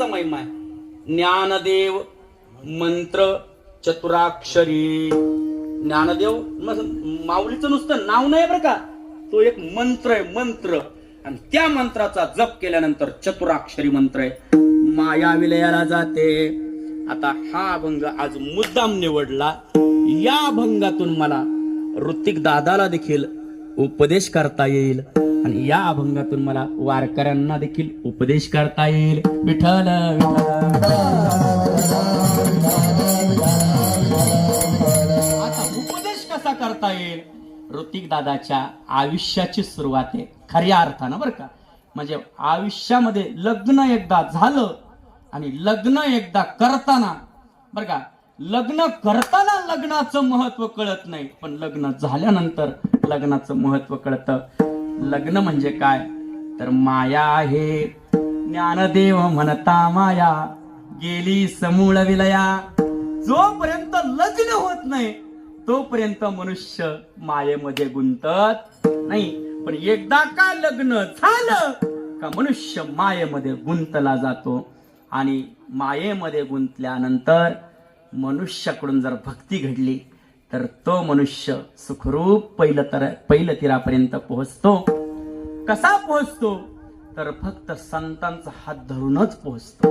मंत्राचा महिमा आहे. ज्ञानदेव मंत्र चतुराक्षरी. ज्ञानदेव माऊलीचं नुसतं नाव नाही बरं का? तो एक मंत्र आहे मंत्र. आणि त्या मंत्राचा जप केल्यानंतर चतुराक्षरी मंत्र आहे. माया विलयाला जाते. आता हा अभंग आज मुद्दाम निवडला. या अभंगातून मला ऋतिक दादाला देखील उपदेश करता येईल. आणि या अभंगातून मला वारकऱ्यांना देखील उपदेश करता येईल. विठ्ठल आता उपदेश कसा करता येईल? ऋतिक दादाच्या आयुष्याची सुरुवात आहे. खऱ्या अर्थानं बरं का? म्हणजे आयुष्यामध्ये लग्न एकदा झालं आणि लग्न एकदा करताना बरं का? लग्न करताना लग्नाचं महत्त्व कळत नाही पण लग्न झाल्यानंतर लग्नाचं महत्त्व कळतं. लग्न म्हणजे काय? तर माया आहे. ज्ञानदेव म्हणता माया गेली समूळ विलया. जोपर्यंत लग्न होत नाही तोपर्यंत मनुष्य मायेमध्ये गुंतत नाही. पण एकदा का लग्न झालं का मनुष्य मायेमध्ये गुंतला जातो आणि मायेमध्ये गुंतल्यानंतर मनुष्याकडून जर भक्ती घडली तर तो मनुष्य सुखरूप पहिलं तर पहिलं तीरापर्यंत पोहोचतो. कसा पोहोचतो? तर फक्त संतांचा हात धरूनच पोहोचतो.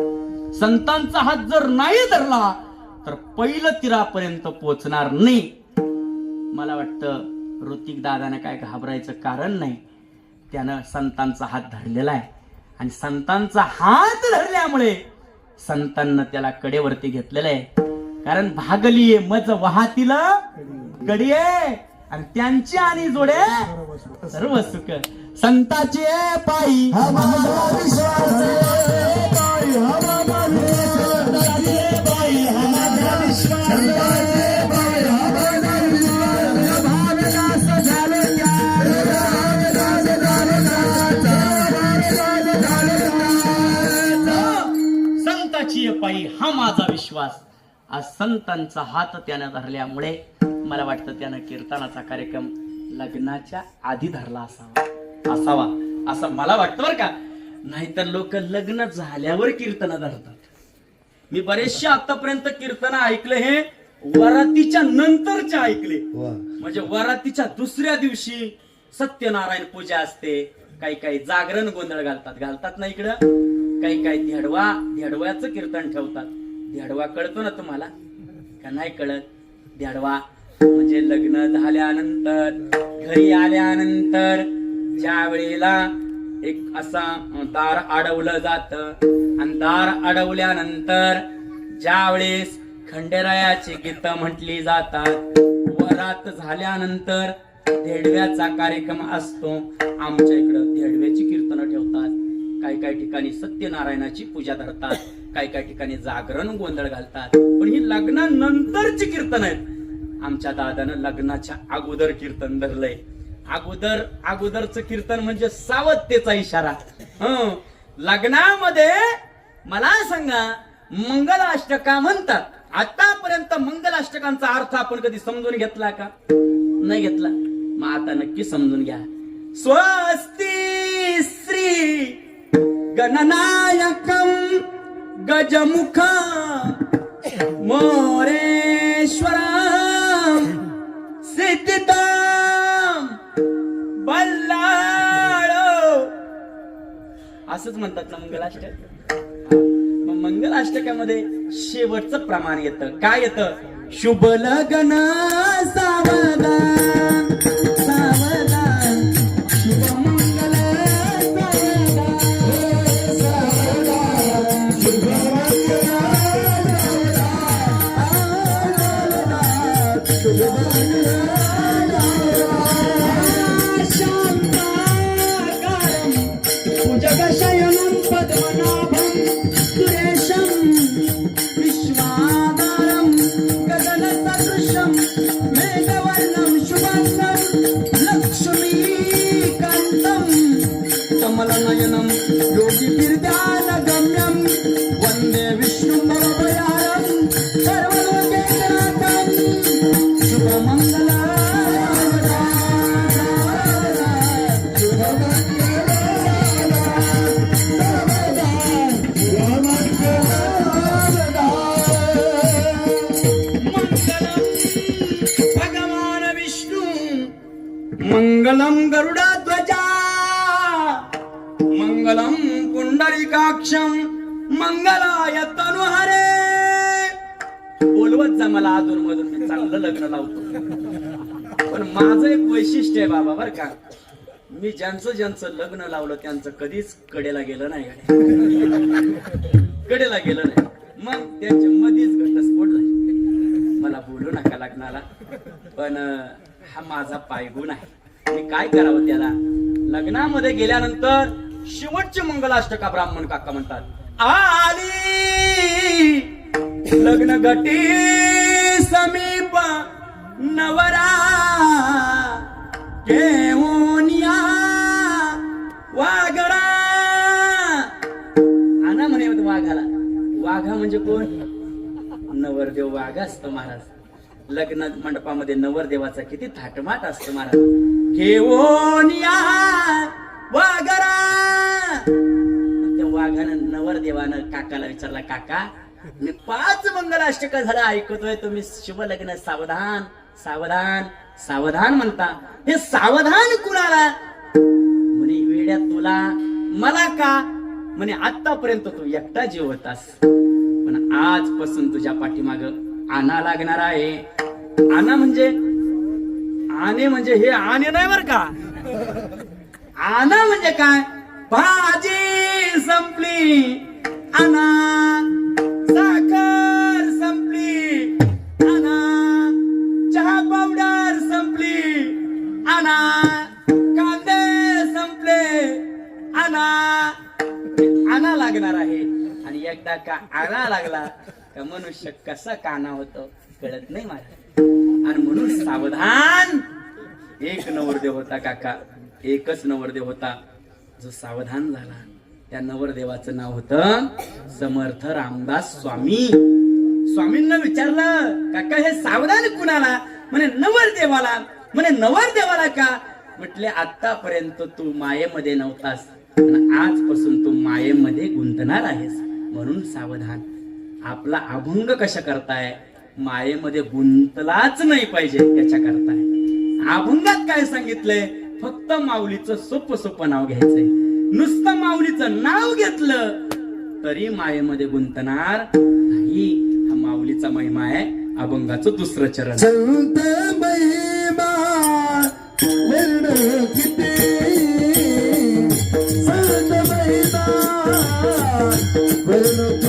संतांचा हात जर नाही धरला तर पहिलं तीरापर्यंत पोहोचणार नाही. मला वाटतं ऋतिक दादाने काय घाबरायचं कारण नाही. त्यानं संतांचा हात धरलेला आहे. आणि संतांचा हात धरल्यामुळे संतांना त्याला कडेवरती घेतलेलं आहे. कारण भागली मज वाहतील गडी आणि त्यांची आणि जोडे सर्व सुख संताची पायी. संताची पायी. हा माझा विश्वास. आज संतांचा हात त्यानं धरल्यामुळे मला वाटतं त्यानं कीर्तनाचा कार्यक्रम लग्नाच्या आधी धरला असावा. असावा असं मला वाटतं बरं का. नाहीतर लोक लग्न झाल्यावर कीर्तन धरतात. मी बरेचसे आतापर्यंत कीर्तन ऐकले हे वरातीच्या नंतरचे ऐकले. म्हणजे वरातीच्या दुसऱ्या दिवशी सत्यनारायण पूजा असते. काही काही जागरण गोंधळ घालतात. घालतात ना इकडं? काही काही धेडवा धेडव्याचं कीर्तन ठेवतात. धेडवा कळतो ना तुम्हाला? का नाही कळत? ध्याडवा म्हणजे लग्न झाल्यानंतर घरी आल्यानंतर ज्या वेळेला एक असा दार अडवलं जात. आणि दार अडवल्यानंतर ज्या वेळेस खंडेरायाची गीत म्हटली जातात वरात झाल्यानंतर धेडव्याचा कार्यक्रम असतो. आमच्या इकडं धेडव्याची कीर्तन ठेवतात. काही काही ठिकाणी सत्यनारायणाची पूजा धरतात. काही काही ठिकाणी जागरण गोंधळ घालतात. पण ही लग्नानंतरची कीर्तन आहेत. आमच्या दादानं लग्नाच्या अगोदर कीर्तन धरलंय. अगोदर अगोदरचं कीर्तन म्हणजे सावधतेचा इशारा. हं. लग्नामध्ये मला सांगा मंगलाष्टका म्हणतात. आतापर्यंत मंगलाष्टकांचा अर्थ आपण कधी समजून घेतला का? नाही घेतला. मग आता नक्की समजून घ्या. स्वस्ती श्री गणनायकम गजमुख मोरेश्वर सिद्धिदाम बल्लाळ. असंच म्हणतात ना मंगलाष्टक मग मंगलाष्टकामध्ये शेवटचं प्रमाण येतं. काय येतं? शुभ लग्न सावधान ഭുജകശയനം പത്മനാഭം സുരേശം വിശ്വാധാരം ഗഗനസദൃശം മേഘവർണം ശുഭന്നം ലക്ഷ്മീകണ്ഠം കമലനയനം യോഗി ഗമ്യം വന്ദേ വിഷ്ണു പരപയാരം സർവ मंगलम गरुडाध्वजा मंगलम पुंडरीकाक्षम मंगलाय तनुहरे बोलवत जा मला अजून मधून मी चांगलं लग्न लावतो. पण माझं एक वैशिष्ट्य आहे बाबा बर का. मी ज्यांचं ज्यांचं लग्न लावलं त्यांचं कधीच कडेला गेलं नाही. कडेला गेलं नाही. मग त्यांच्या मध्येच घटस्फोट मला बोलू नका लग्नाला पण हा माझा पायगुण आहे. काय करावं त्याला? लग्नामध्ये गेल्यानंतर शेवटचे मंगलाष्टका ब्राह्मण काका म्हणतात आली लग्न गटी समीप नवरा घेऊन वाघडा वागडा आणा म्हणे वाघाला. वाघा म्हणजे कोण? नवरदेव वाघ असतो महाराज. लग्न मंडपामध्ये नवरदेवाचा किती थाटमाट असतो महाराज. घेऊन त्या वाघानं नवरदेवानं काकाला विचारला काका मी पाच मंगलाष्टक झालं ऐकतोय तुम्ही शुभ लग्न सावधान सावधान सावधान म्हणता. हे सावधान कुणाला? म्हणे वेड्या तुला मला का? म्हणे आतापर्यंत तू एकटा जीव होतास. पण आजपासून तुझ्या पाठीमाग आणा लागणार आहे. आणा म्हणजे? आणे म्हणजे हे आणे नाही बर का? आणा म्हणजे काय? भाजी संपली. आणा. साखर संपली. आणा. चहा पावडर संपली. आना एकदा का आणा लागला का मनुष्य कसा काना होतो कळत नाही मला. आणि म्हणून सावधान! एक नवरदेव होता काका. एकच नवरदेव होता जो सावधान झाला. त्या नवरदेवाचं नाव होतं समर्थ रामदास स्वामी. स्वामींना विचारलं काका हे सावधान कुणाला? म्हणे नवरदेवाला. म्हणे नवरदेवाला का? म्हटले आतापर्यंत तू मायेमध्ये नव्हतास. आजपासून तू मायेमध्ये गुंतणार आहेस. म्हणून सावधान. आपला अभंग कशा करताय? मायेमध्ये गुंतलाच नाही पाहिजे त्याच्या करताय अभंगात काय सांगितलंय? फक्त माऊलीचं सोपं सोपं नाव घ्यायचंय. नुसतं माऊलीचं नाव घेतलं तरी मायेमध्ये गुंतणार नाही. हा माऊलीचा महिमा आहे अभंगाचं दुसरं चरण. वर्ण किती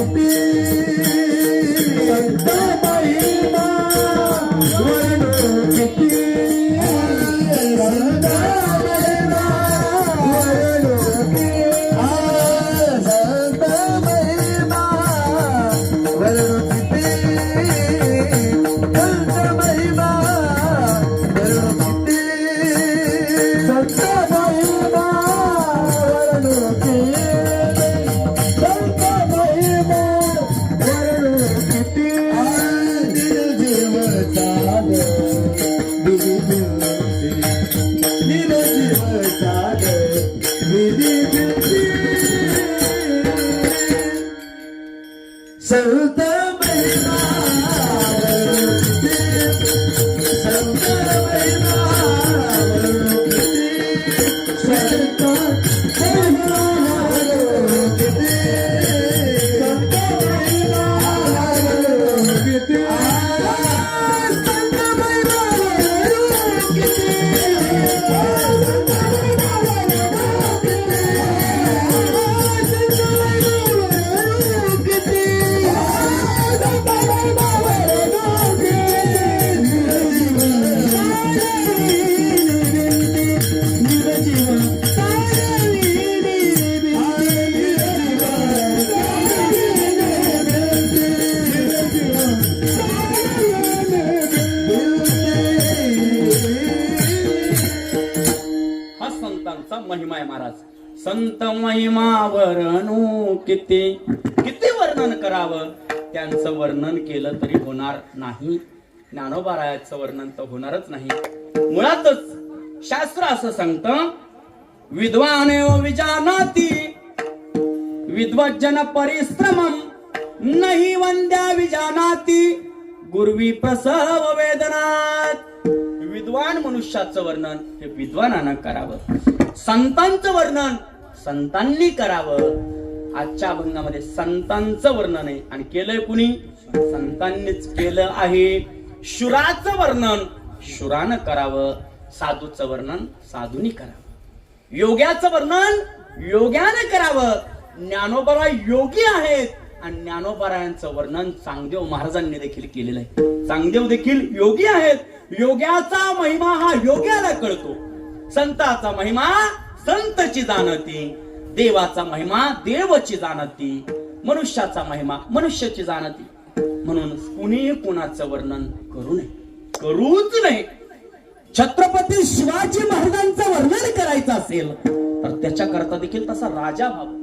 वर्णू किती? किती वर्णन करावं? त्यांचं वर्णन केलं तरी होणार नाही. ज्ञानोबारायाचं वर्णन तर होणारच नाही. मुळातच शास्त्र असं सांगतं विद्वान विजानाती विद्वज्जन परिश्रम नाही वंद्या विजानाती गुरवी प्रसव वेदनात. विद्वान मनुष्याचं वर्णन हे विद्वानानं करावं. संतांचं वर्णन संतांनी करावं. आजच्या अभंगामध्ये संतांचं वर्णन आहे. आणि केलंय कुणी? संतांनीच केलं आहे. शुराचं वर्णन. शुरानं करावं. साधूचं वर्णन साधूनी करावं. योग्याचं वर्णन योग्यानं करावं. ज्ञानोबरा योगी आहेत. आणि ज्ञानोबरायांचं वर्णन चांगदेव महाराजांनी देखील केलेलं आहे. चांगदेव देखील योगी आहेत. योग्याचा महिमा हा योग्याला कळतो. संताचा महिमा संतची जाणती देवाचा महिमा देवची जाणती मनुष्याचा महिमा मनुष्याची जाणती. म्हणून कुणी कुणाचं वर्णन करू नये करूच नये. छत्रपती शिवाजी महाराजांचं वर्णन करायचं असेल तर त्याच्याकरता देखील तसा राजा व्हावा.